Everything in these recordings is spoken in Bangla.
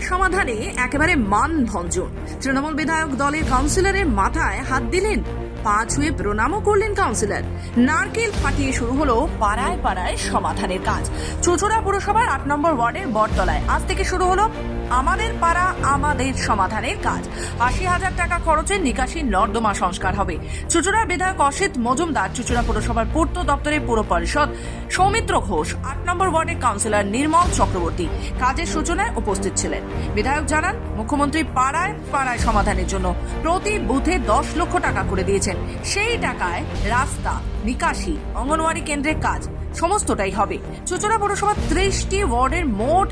পাড়ায় সমাধানে একেবারে মান ভঞ্জন তৃণমূল বিধায়ক দলের কাউন্সিলরের মাথায় হাত দিলেন। পা ছুঁয়ে প্রণামও করলেন কাউন্সিলর। নারকেল ফাটিয়ে শুরু হলো পাড়ায় পাড়ায় সমাধানের কাজ। চুচুড়া পুরসভার আট নম্বর ওয়ার্ডের বটতলায় আজ থেকে শুরু হলো আমাদের পাড়া, আমাদের সমাধানের কাজ। আশি হাজার টাকা খরচে নিকাশি নর্দমা সংস্কার হবে। চুচুড়ার বিধায়ক অসিত মজুমদার চুচুড়া পুরসভার পূর্ত দপ্তরের পুর পরিষদ। সৌমিত্র ঘোষ, আট নম্বর ওয়ার্ডের কাউন্সিলর নির্মল চক্রবর্তী কাজের সূচনায় উপস্থিত ছিলেন। বিধায়ক জানান, মুখ্যমন্ত্রী পাড়ায় পাড়ায় সমাধানের জন্য প্রতি বুথে দশ লক্ষ টাকা করে দিয়েছেন। সেই টাকায় রাস্তা, নিকাশি, অঙ্গনওয়াড়ি কেন্দ্রের কাজ, সমস্তটাই হবে। চুচুড়া পৌরসভার ত্রিশটি ওয়ার্ডের মোট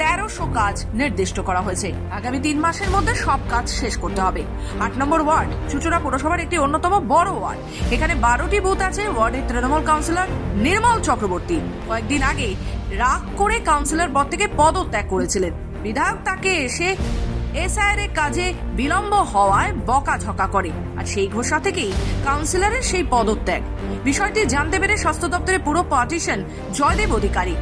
তেরোশো কাজ নির্দিষ্ট করা হয়েছে। আগামী তিন মাসের মধ্যে সব কাজ শেষ করতে হবে। আট নম্বর ওয়ার্ড, চুচুড়া পৌরসভার একটি অন্যতম বড় ওয়ার্ড। এখানে বারোটি বুথ আছে ওয়ার্ডের তৃণমূল কাউন্সিলর নির্মল চক্রবর্তী। কয়েকদিন আগে রাগ করে কাউন্সিলর পদ থেকে পদত্যাগ করেছিলেন। বিধায়ক তাকে এসে এসআইআর এর কাজে বিলম্ব হওয়ায় বকাঝকা করে। আর সেই ঘোষণা থেকেই কাউন্সিলরের সেই পদত্যাগ। বিষয়টি জানতে পেরে স্বাস্থ্য দপ্তরের পুরো পার্টিশন জয়দেব অধিকারী।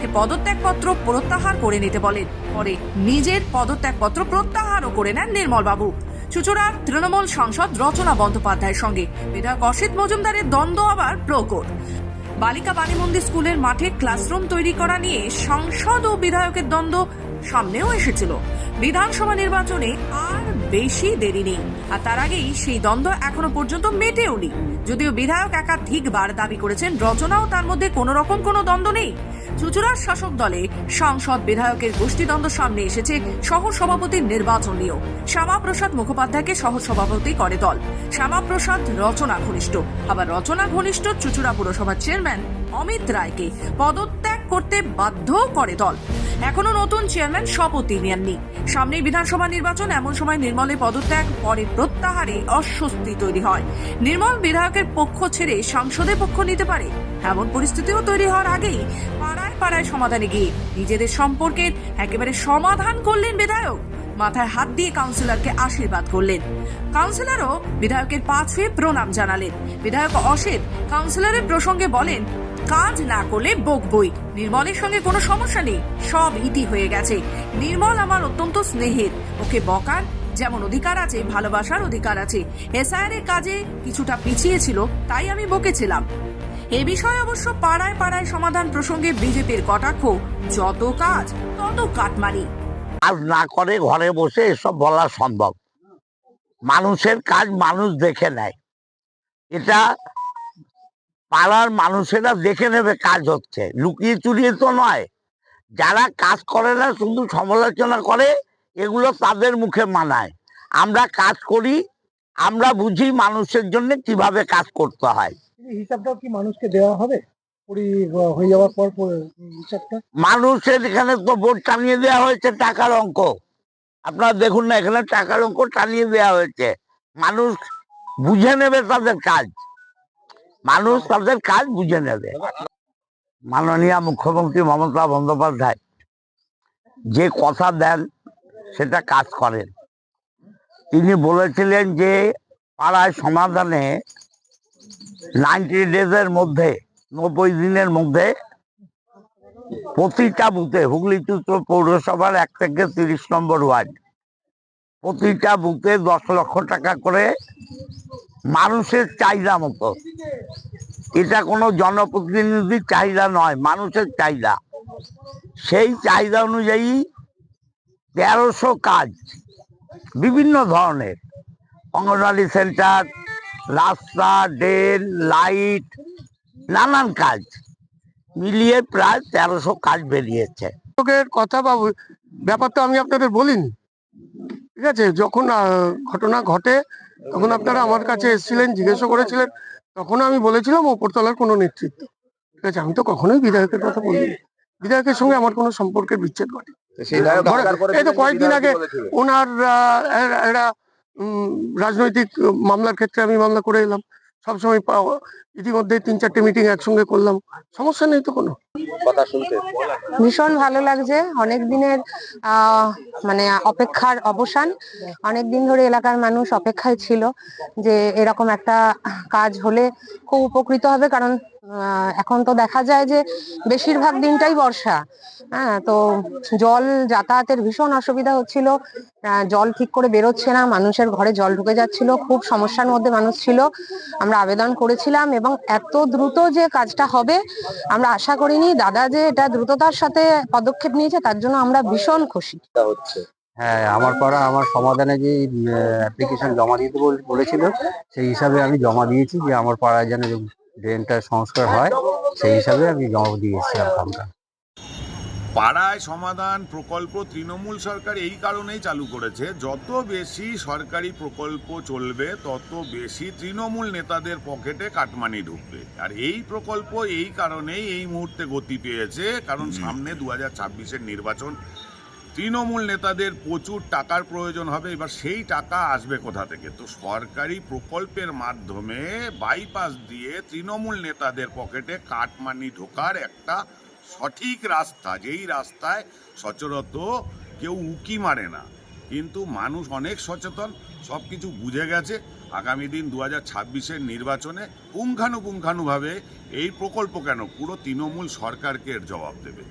তাকে পদত্যাগপত্র প্রত্যাহার করে নিতে বলেন। পরে নিজের পদত্যাগপত্র প্রত্যাহারও করে নেন নির্মল বাবু চুচুড়ার তৃণমূল সাংসদ রচনা বন্দ্যোপাধ্যায়ের সঙ্গে। বিধায়ক অসিত মজুমদারের দ্বন্দ্ব আবার প্রকট। বালিকা বাণীমন্দির স্কুলের মাঠে ক্লাসরুম তৈরি করা নিয়ে সংসদ ও বিধায়কের দ্বন্দ্ব সামনেও এসেছিল। বিধানসভা নির্বাচনে আর বেশি দেরি নেই। আর তার আগেই সেই দ্বন্দ্ব এখনও পর্যন্ত মেটেওনি। যদিও বিধায়ক একাধিকবার দাবি করেছেন, রচনাও তার মধ্যে কোনো রকম কোনো দ্বন্দ্ব নেই। চুচুড়ার শাসক দলে সাংসদ বিধায়কের গোষ্ঠীদ্বন্দ্ব সামনে এসেছে সহ সভাপতির নির্বাচন নিয়েও। শ্যামাপ্রসাদ মুখোপাধ্যায়কে সহ সভাপতি করে দল। শ্যামাপ্রসাদ রচনা ঘনিষ্ঠ। আবার রচনা ঘনিষ্ঠ চুচুড়া পুরসভার চেয়ারম্যান অমিত রায়কে পদত্যাগ করতে বাধ্য করে দল। এখনও নতুন চেয়ারম্যান শপথই নেননি সামনেই বিধানসভা নির্বাচন, এমন সময় নির্মলের পদত্যাগ, পরে প্রত্যাহারে অস্বস্তি তৈরি হয়। নির্মল বিধায়কের পক্ষ ছেড়ে সাংসদের পক্ষ নিতে পারে। এমন পরিস্থিতিও তৈরি হওয়ার আগেই পাড়ায় পাড়ায় সমাধানে গিয়ে নিজেদের সম্পর্কের একেবারে সমাধান করলেন বিধায়ক। মাথায় হাত দিয়ে কাউন্সিলরকে আশীর্বাদ করলেন। কাউন্সিলরও বিধায়কের পা ছুঁয়ে প্রণাম জানালেন। বিধায়ক অসিত কাউন্সিলরের প্রসঙ্গে বলেন কাজ না করলে বকবই। নির্মলের সঙ্গে কোনো সমস্যা নেই। সব ইতি হয়ে গেছে। নির্মল আমার অত্যন্ত স্নেহের। ওকে বকার যেমন অধিকার আছে, ভালোবাসার অধিকার আছে। এসআইআর এর কাজে কিছুটা পিছিয়ে ছিল, তাই আমি বকেছিলাম। এ বিষয়ে অবশ্য পাড়ায় পাড়ায় সমাধান প্রসঙ্গে বিজেপির কটাক্ষ, যত কাজ, তত কাটমারি আর না করে ঘরে বসে এসব বলা সম্ভব। মানুষের কাজ মানুষ দেখে নেয়। এটা পাড়ার মানুষেরা দেখে নেবে কাজ হচ্ছে। লুকিয়ে চুরিয়ে তো নয়। যারা কাজ করে না শুধু সমালোচনা করে এগুলো তাদের মুখে মানায়। আমরা কাজ করি আমরা বুঝি মানুষের জন্য কীভাবে কাজ করতে হয়। হিসাবটাও কি মানুষকে দেওয়া হবে? হয়ে যাওয়ার পর পর হিসাবটা? মানুষের এখানে তো বোর্ড টানিয়ে দেওয়া হয়েছে টাকার অঙ্ক। আপনারা দেখুন না এখানে টাকার অঙ্ক টানিয়ে দেওয়া হয়েছে। মানুষ বুঝে নেবে তাদের কাজ। মানুষ তাদের কাজ বুঝে নেবে। মাননীয় মুখ্যমন্ত্রী মমতা বন্দ্যোপাধ্যায় যে কথা দেন, সেটা কাজ করেন। তিনি বলেছিলেন যে, পাড়ায় সমাধানে নাইনটি ডেজের মধ্যে, নব্বই দিনের মধ্যে প্রতিটা বুথে হুগলি চুত্র পৌরসভার এক থেকে তিরিশ নম্বর ওয়ার্ড, প্রতিটা বুথে দশ লক্ষ টাকা করে মানুষের চাহিদা মতো। এটা কোনো জনপ্রতিনিধির চাহিদা নয়, মানুষের চাহিদা। সেই চাহিদা অনুযায়ী তেরোশো কাজ, বিভিন্ন ধরনের। অঙ্গনওয়াড়ি সেন্টার, রাস্তা, ড্রেন, লাইট, নানান কাজ। মিলিয়ে প্রায় তেরোশো কাজ বেরিয়েছে। কথা বা ওই ব্যাপারটা আমি আপনাদের বলিনি। ঠিক আছে, যখন ঘটনা ঘটে তখন আপনারা আমার কাছে এসেছিলেন জিজ্ঞাসা করেছিলেন তখন আমি বলেছিলাম ওপরতলার কোনো নেতৃত্ব। ঠিক আছে আমি তো কখনোই বিধায়কের কথা বলিনি। বিধায়কের সঙ্গে আমার কোনো সম্পর্কের বিচ্ছেদ ঘটে এই তো কয়েকদিন আগে ওনার আহ, এ- এরা উম, রাজনৈতিক মামলার ক্ষেত্রে আমি মামলা করে এলাম। সবসময় পা- ইতিমধ্যে তিন চারটে মিটিং একসঙ্গে করলাম। সমস্যা নেই তো কোনো। কথা শুনতে। ভীষণ ভালো লাগছে। অনেক দিনের মানে অপেক্ষার অবসান। অনেক দিন ধরে এলাকার মানুষ অপেক্ষায় ছিল যে এরকম একটা কাজ হলে খুব উপকৃত হবে, কারণ এখন তো দেখা যায় যে বেশিরভাগ দিনটাই বর্ষা। হ্যাঁ তো জল যাতায়াতের ভীষণ অসুবিধা হচ্ছিল। জল ঠিক করে বেরোচ্ছে না মানুষের ঘরে জল ঢুকে যাচ্ছিল খুব সমস্যার মধ্যে মানুষ ছিল। আমরা আবেদন করেছিলাম এবং এত দ্রুত যে কাজটা হবে আমরা আশা করিনি। দাদা যে এটা দ্রুততার সাথে পদক্ষেপ নিয়েছে তার জন্য আমরা ভীষণ খুশি। হ্যাঁ আমার পাড়া আমার সমাধানে যে অ্যাপ্লিকেশন জমা দিতে বলেছিল সেই হিসাবে আমি জমা দিয়েছি যে আমার পাড়ায় যেন ড্রেনটা সংস্কার হয় সেই হিসাবে আমি জমা দিয়ে এসেছিলাম কামটা। পাড়ায় সমাধান প্রকল্প তৃণমূল সরকার এই কারণেই চালু করেছে যত বেশি সরকারি প্রকল্প চলবে তত বেশি তৃণমূল নেতাদের পকেটে কাটমানি ঢুকবে। আর এই প্রকল্প এই কারণেই এই মুহূর্তে গতি পেয়েছে কারণ সামনে দু হাজার ছাব্বিশের নির্বাচন তৃণমূল নেতাদের প্রচুর টাকার প্রয়োজন হবে, এবার সেই টাকা আসবে কোথা থেকে? তো সরকারি প্রকল্পের মাধ্যমে বাইপাস দিয়ে তৃণমূল নেতাদের পকেটে কাটমানি ঢোকার একটা সঠিক রাস্তা, যেই রাস্তায় সচরত কেউ উকি মারে না। কিন্তু মানুষ অনেক সচেতন সব কিছু বুঝে গেছে। আগামী দিন দু হাজার ছাব্বিশের নির্বাচনে পুঙ্খানুপুঙ্খানুভাবে এই প্রকল্প কেন? পুরো তৃণমূল সরকারকে জবাব দেবে।